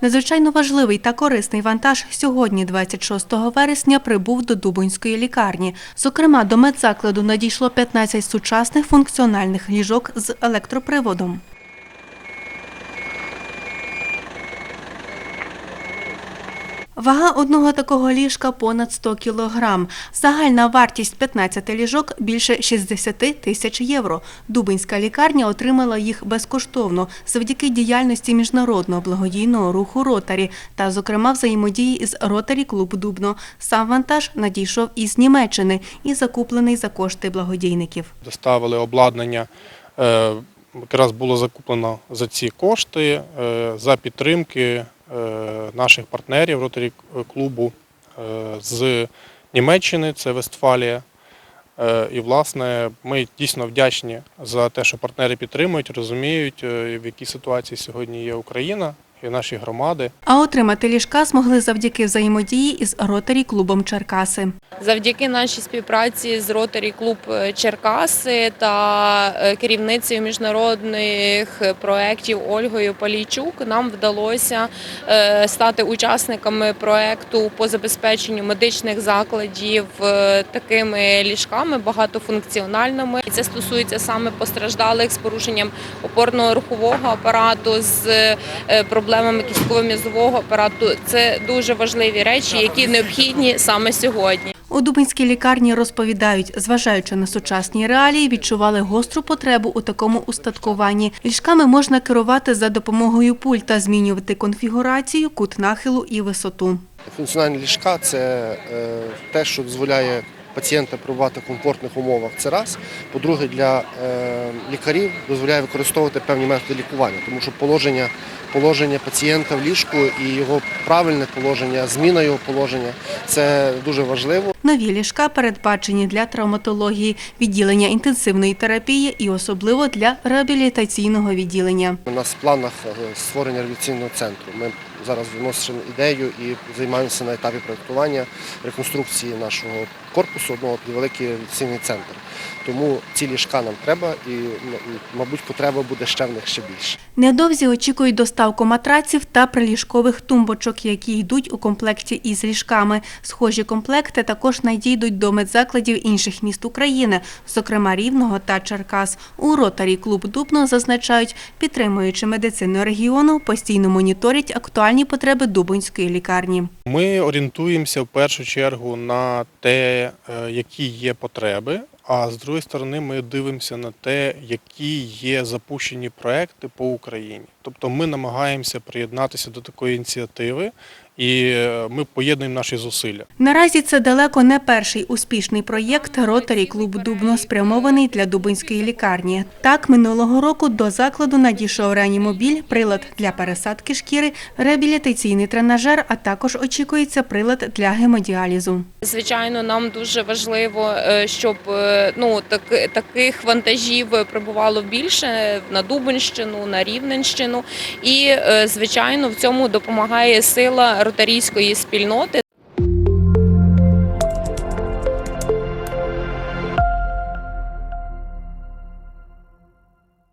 Надзвичайно важливий та корисний вантаж сьогодні, 26 вересня, прибув до Дубонської лікарні. Зокрема, до медзакладу надійшло 15 сучасних функціональних ліжок з електроприводом. Вага одного такого ліжка понад 100 кілограм. Загальна вартість 15 ліжок більше 60 тисяч євро. Дубинська лікарня отримала їх безкоштовно завдяки діяльності міжнародного благодійного руху Ротарі та, зокрема, взаємодії із Ротарі Клуб Дубно. Сам вантаж надійшов із Німеччини і закуплений за кошти благодійників. доставили обладнання. е, Якраз було закуплено за ці кошти е, за підтримки наших партнерів ротарі клубу е, з Німеччини, це Вестфалія. Е, І, власне, ми дійсно вдячні за те, що партнери підтримують, розуміють, е, в якій ситуації сьогодні є Україна і наші громади. А отримати ліжка змогли завдяки взаємодії із Ротарі клубом Черкаси. Завдяки нашій співпраці з Ротарі Клуб Черкаси та е, керівницею міжнародних проєктів Ольгою Полійчук нам вдалося е, стати учасниками проєкту по забезпеченню медичних закладів е, такими ліжками багатофункціональними. І це стосується саме постраждалих з порушенням опорно-рухового апарату, з е, проблемами кістково-м'язового апарату. Це дуже важливі речі, які необхідні саме сьогодні. У Дубинській лікарні розповідають, зважаючи на сучасні реалії, відчували гостру потребу у такому устаткуванні. Ліжками можна керувати за допомогою пульта, змінювати конфігурацію, кут нахилу і висоту. Функціональні ліжка це е, те, що дозволяє пацієнта перебувати в комфортних умовах. Це раз. По-друге, для е, лікарів дозволяє використовувати певні методи лікування, тому що положення, положення пацієнта в ліжку і його правильне положення, зміна його положення це дуже важливо. Нові ліжка передбачені для травматології, відділення інтенсивної терапії і особливо для реабілітаційного відділення. У нас в планах е, створення реабілітаційного центру. Ми зараз виносимо ідею і займаємося на етапі проєктування реконструкції нашого корпусу, одного під великий реабілітаційний центр. Тому ці ліжка нам треба і, мабуть, потреба буде ще в них ще більше. Невдовзі очікують доставку матраців та приліжкових тумбочок, які йдуть у комплекті із ліжками. Схожі комплекти також надійдуть до медзакладів інших міст України, зокрема Рівного та Черкас. У ротарі клуб Дубно зазначають, підтримуючи медицину регіону, постійно моніторять актуальні потреби Дубинської лікарні. Ми орієнтуємося в першу чергу на те, е, які є потреби. А з другої сторони, ми дивимося на те, які є запущені проекти по Україні. Тобто ми намагаємося приєднатися до такої ініціативи, і е, ми поєднуємо наші зусилля. Наразі це далеко не перший успішний проєкт Ротарі клуб Дубно спрямований для Дубинської лікарні. Так, минулого року до закладу надійшов реанімобіль, прилад для пересадки шкіри, реабілітаційний тренажер, а також очікується прилад для гемодіалізу. Звичайно, нам дуже важливо, е, щоб е, ну так, таких вантажів прибувало більше на Дубинщину, на Рівненщину. І звичайно, в цьому допомагає сила ротарійської спільноти.